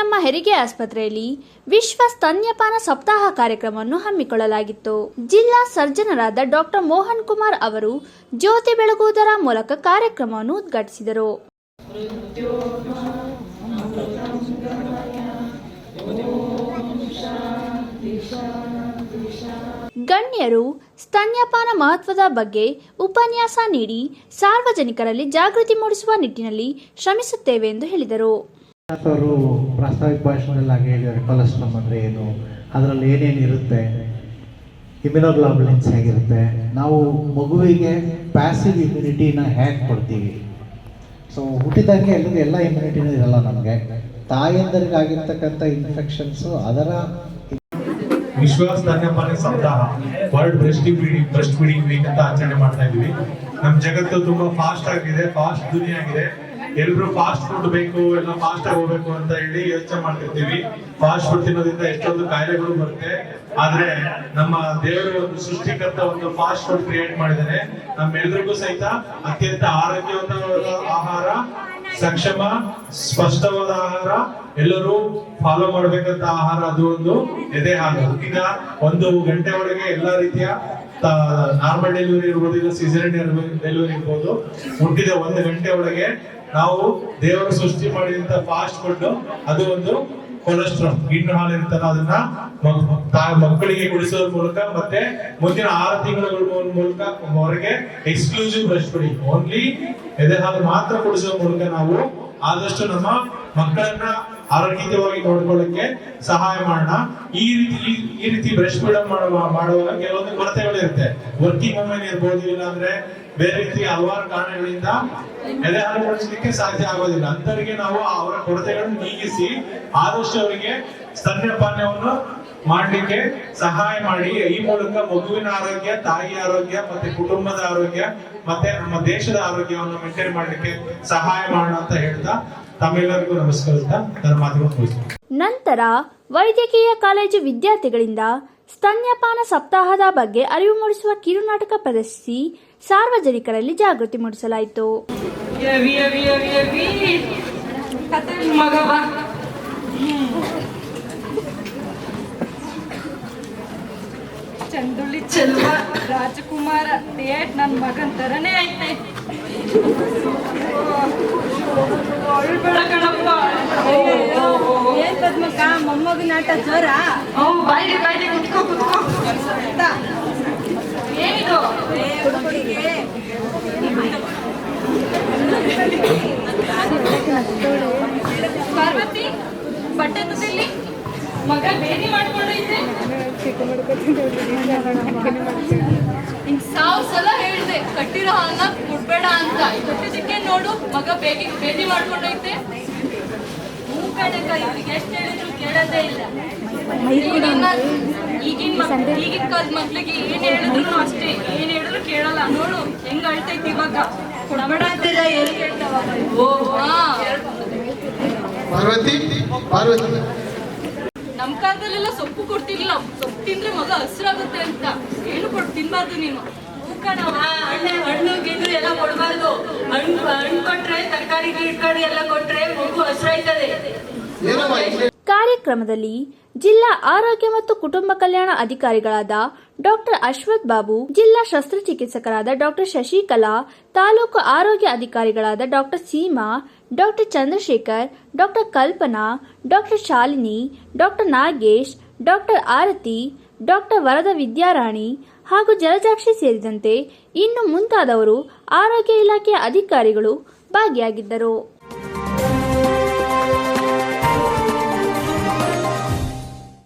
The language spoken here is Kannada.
ಮುನಿಯಮ್ಮ ಹೆರಿಗೆ ಆಸ್ಪತ್ರೆಯಲ್ಲಿ ವಿಶ್ವ ಸ್ತನ್ಯಪಾನ ಸಪ್ತಾಹ ಕಾರ್ಯಕ್ರಮವನ್ನು ಹಮ್ಮಿಕೊಳ್ಳಲಾಗಿತ್ತು. ಜಿಲ್ಲಾ ಸರ್ಜನರಾದ ಡಾಕ್ಟರ್ ಮೋಹನ್ ಕುಮಾರ್ ಅವರು ಜ್ಯೋತಿ ಬೆಳಗುವುದರ ಮೂಲಕ ಕಾರ್ಯಕ್ರಮವನ್ನು ಉದ್ಘಾಟಿಸಿದರು. ಗಣ್ಯರು ಸ್ತನ್ಯಪಾನ ಮಹತ್ವದ ಬಗ್ಗೆ ಉಪನ್ಯಾಸ ನೀಡಿ ಸಾರ್ವಜನಿಕರಲ್ಲಿ ಜಾಗೃತಿ ಮೂಡಿಸುವ ನಿಟ್ಟಿನಲ್ಲಿ ಶ್ರಮಿಸುತ್ತೇವೆ ಎಂದು ಹೇಳಿದರು. ಅವರು ಪ್ರಾಸ್ತಾವಿಕ ಭಾಷಣದಲ್ಲಾಗಿ ಹೇಳಿದ್ದಾರೆ ಕೊಲೆಸ್ಟ್ರಾಮ್ ಅಂದರೆ ಏನು? ಅದರಲ್ಲಿ ಏನೇನು ಇರುತ್ತೆ? ಇಮ್ಯುನೋಗ್ಲಾಬುಲಿನ್ಸ್ ಹೇಗಿರುತ್ತೆ? ನಾವು ಮಗುವಿಗೆ ಪ್ಯಾಸಿವ್ ಇಮ್ಯುನಿಟಿನ ಹ್ಯಾಕ್ ಕೊಡ್ತೀವಿ. ಸೊ ಹುಟ್ಟಿದಂಗೆ ಎಲ್ಲ ಇಮ್ಯುನಿಟಿನೂ ಇರಲ್ಲ ನಮಗೆ. ತಾಯಂದರಿಗಾಗಿರ್ತಕ್ಕಂಥ ಇನ್ಫೆಕ್ಷನ್ಸು ಅದರ ವಿಶ್ವ ಸ್ತನ್ಯಪಾನ ಸಪ್ತಾಹ. World breastfeeding breastfeeding week ಅಂತ ಆಚರಣೆ ಮಾಡ್ತಾ ಇದ್ದೀವಿ. ನಮ್ಮ ಜಗತ್ತು ತುಂಬಾ ಫಾಸ್ಟ್ ಆಗಿದೆ ಫಾಸ್ಟ್ ದುನಿಯಾ ಆಗಿದೆ ಎಲ್ರು ಫಾಸ್ಟ್ ಫುಡ್ ಬೇಕು, ಎಲ್ಲ ಫಾಸ್ಟ್ ಆಗಿ ಹೋಗ್ಬೇಕು ಅಂತ ಹೇಳಿ ಯೋಚನೆ ಮಾಡ್ತಿರ್ತೀವಿ ಫಾಸ್ಟ್ ಫುಡ್ ತಿನ್ನೋದ್ರಿಂದ ಎಷ್ಟೊಂದು ಕಾಯಿಲೆಗಳು ಬರುತ್ತೆ. ಆದ್ರೆ ನಮ್ಮ ದೇವರು ಒಂದು ಸೃಷ್ಟಿಕರ್ತ ಒಂದು ಫಾಸ್ಟ್ ಫುಡ್ ಕ್ರಿಯೇಟ್ ಮಾಡಿದ್ದಾನೆ ನಮ್ಮೆಲ್ರಿಗೂ ಸಹಿತ ಅತ್ಯಂತ ಆರೋಗ್ಯವಂತವಾದ ಆಹಾರ, ಸಕ್ಷಮ, ಸ್ಪಷ್ಟವಾದ ಆಹಾರ. ಎಲ್ಲರೂ ಫಾಲೋ ಮಾಡ್ಬೇಕಂತ ಆಹಾರ ಅದು ಒಂದು ಎದೆ ಹಾಲು. ಈಗ ಒಂದು ಗಂಟೆ ಒಳಗೆ ಎಲ್ಲಾ ರೀತಿಯ ನಾರ್ಮಲ್ ಡೆಲಿವರಿ ಇರ್ಬೋದು, ಇಲ್ಲ ಸಿಸೇರಿಯನ್ ಡೆಲಿವರಿ ಇರ್ಬೋದು. ಹುಟ್ಟಿದ ಒಂದು ಗಂಟೆ ಒಳಗೆ ನಾವು ದೇವರು ಸೃಷ್ಟಿ ಮಾಡಿದಂತ ಫಾಸ್ಟ್ ಫುಡ್ ಅದು ಒಂದು ಕೊಲೆಸ್ಟ್ರಾಲ್ ಗಿಣ್ಣು ಹಾಲು ಇರುತ್ತಲ್ಲ ಅದನ್ನ ಮಕ್ಕಳಿಗೆ ಕುಡಿಸೋದ್ರ ಮೂಲಕ ಮತ್ತೆ ಮುಂದಿನ ಆರು ತಿಂಗಳ ಮೂಲಕ ಹೊರಗೆ ಎಕ್ಸ್ಕ್ಲೂಸಿವ್ ಬ್ರೆಸ್ಟ್ ಫೀಡಿಂಗ್ ಓನ್ಲಿ ಎದೆ ಹಾಲು ಮಾತ್ರ ಕುಡಿಸೋ ಮೂಲಕ ನಾವು ಆದಷ್ಟು ನಮ್ಮ ಮಕ್ಕಳನ್ನ ಆರೋಗ್ಯವಾಗಿ ನೋಡ್ಕೊಳ್ಳಕ್ಕೆ ಸಹಾಯ ಮಾಡೋಣ. ಈ ರೀತಿ, ಈ- ರೀತಿ ಬ್ರೆಸ್ಟ್ ಫೀಡ್ ಮಾಡುವ, ಮಾಡುವಾಗ ಕೆಲವೊಂದು ಕೊರತೆಗಳಿರುತ್ತೆ ವರ್ಕಿಂಗ್ ವುಮೆನ್ ಇರ್ಬೋದು ಇಲ್ಲ ಅಂದ್ರೆ ಬೇರೆ ರೀತಿ ಹಲವಾರು ಕಾರಣಗಳಿಂದ ಎದೆ ಹಾಲು ಕುಡಿಸ್ಲಿಕ್ಕೆ ಸಾಧ್ಯ ಆಗೋದಿಲ್ಲ. ಅಂತವರಿಗೆ ನಾವು ಅವರ ಕೊರತೆಗಳನ್ನು ನೀಗಿಸಿ ಆದಷ್ಟು ಅವರಿಗೆ ಸ್ತನ್ಯಪಾನವನ್ನು ಮಾಡ್ಲಿಕ್ಕೆ ಸಹಾಯ ಮಾಡಿ. ಈ ಮೂಲಕ ಮಗುವಿನ ಆರೋಗ್ಯ ತಾಯಿ ಆರೋಗ್ಯ, ಮತ್ತೆ ಕುಟುಂಬದ ಆರೋಗ್ಯ, ಮತ್ತೆ ನಮ್ಮ ದೇಶದ ಆರೋಗ್ಯವನ್ನು ಮೇಂಟೈನ್ ಮಾಡ್ಲಿಕ್ಕೆ ಸಹಾಯ ಮಾಡೋಣ ಅಂತ ಹೇಳ್ತಾ ತಮ್ಮೆಲ್ಲರಿಗೂ ನಮಸ್ಕರಿಸ್ತಾ ನನ್ನ ನಂತರ ವೈದ್ಯಕೀಯ ಕಾಲೇಜು ವಿದ್ಯಾರ್ಥಿಗಳಿಂದ ಸ್ತನ್ಯಪಾನ ಸಪ್ತಾಹದ ಬಗ್ಗೆ ಅರಿವು ಮೂಡಿಸುವ ಕಿರುನಾಟಕ ಪ್ರದರ್ಶಿಸಿ ಸಾರ್ವಜನಿಕರಲ್ಲಿ ಜಾಗೃತಿ ಮೂಡಿಸಲಾಯಿತು. ಚಂದುಳ್ಳಿ ಚೆಲ್ವ ರಾಜಕುಮಾರ ಡೇಟ್ ನನ್ನ ಮಗನ್ ತರನೇ ಐತೆ. ಏನ್ ಪದ್ಮಕ್ಕ ಮೊಮ್ಮಗನ ಆಟ ಹ್ಞೂ ಬಾಯ್ಲಿ ಬಾಯ್ಲಿ ಕುತ್ಕೋ ಕುತ್ಕೋ ಏನಿದು ಪಾರ್ವತಿ ಬಟ್ಟೆ ತುದಿಲಿ ಮಗ ಬೇದಿ ಮಾಡ್ಕೊಂಡು ಸಾವ್ ಸಲ ಹೇಳ್ದೆ ಕಟ್ಟಿರೋ ಹಾಲ್ನ ಕೊಡ್ಬೇಡ ಅಂತ. ಕೊಟ್ಟಿದ್ದಕ್ಕೆ ನೋಡು ಮಗ ಬೇಗಿ ಭೇಟಿ ಮಾಡ್ಕೊಂಡೈತೆ. ಹ್ಞೂ ಕಣಕ್ಕ ಇವ್ರಿಗೆ ಎಷ್ಟು ಹೇಳಿದ್ರು ಕೇಳೋದೇ ಇಲ್ಲ. ಈಗಿನ ಈಗಿನ ಈಗಿನ ಕಾಲದ ಮಕ್ಳಿಗೆ ಏನ್ ಹೇಳಿದ್ರು ಅಷ್ಟೇ ಏನ್ ಹೇಳಿದ್ರು ಕೇಳಲ್ಲ. ನೋಡು ಹೆಂಗ್ ಅಳ್ತೈತಿ ಇವಾಗ. ಕೊಡಬೇಡ ಅಂತಿಲ್ಲ ಏನ್ ಕೇಳ್ತಾವ ಓ ಪಾರ್ವತಿ ಪಾರ್ವತಿ. ನಮ್ ಕಾಲದಲ್ಲೆಲ್ಲ ಸೊಪ್ಪು ಕೊಡ್ತಿರ್ಲಿಲ್ಲ. ಸೊಪ್ಪು ತಿಂದ್ರೆ ಮಗ ಹಸಿರಾಗುತ್ತೆ ಅಂತ. ಏನು ಕೊಟ್ಟು ತಿನ್ಬಾರ್ದು ನೀನು. ಹಣ್ಣೆ ಹಣ್ಣು ಗಿಣ್ಣು ಎಲ್ಲ ಕೊಡಬಾರ್ದು. ಹಣ್ಣು ಹಣ್ಣು ಕೊಟ್ರೆ ಎಲ್ಲ ಕೊಟ್ರೆ ಮಗು ಹಸ್ರಾಯ್ತದೆ. ಕಾರ್ಯಕ್ರಮದಲ್ಲಿ ಜಿಲ್ಲಾ ಆರೋಗ್ಯ ಮತ್ತು ಕುಟುಂಬ ಕಲ್ಯಾಣ ಅಧಿಕಾರಿಗಳಾದ ಡಾಕ್ಟರ್ ಅಶ್ವಥ್ ಬಾಬು ಜಿಲ್ಲಾ ಶಸ್ತ್ರಚಿಕಿತ್ಸಕರಾದ ಡಾಕ್ಟರ್ ಶಶಿಕಲಾ ತಾಲೂಕು ಆರೋಗ್ಯ ಅಧಿಕಾರಿಗಳಾದ doctor Seema doctor Chandrashekar doctor Kalpana doctor Shalini doctor Nagesh doctor Aarti doctor Varada Vidyarani ಹಾಗೂ ಜಲಜಾಕ್ಷಿ ಸೇರಿದಂತೆ ಇನ್ನು ಮುಂತಾದವರು ಆರೋಗ್ಯ ಇಲಾಖೆಯ ಅಧಿಕಾರಿಗಳು ಭಾಗಿಯಾಗಿದ್ದರು.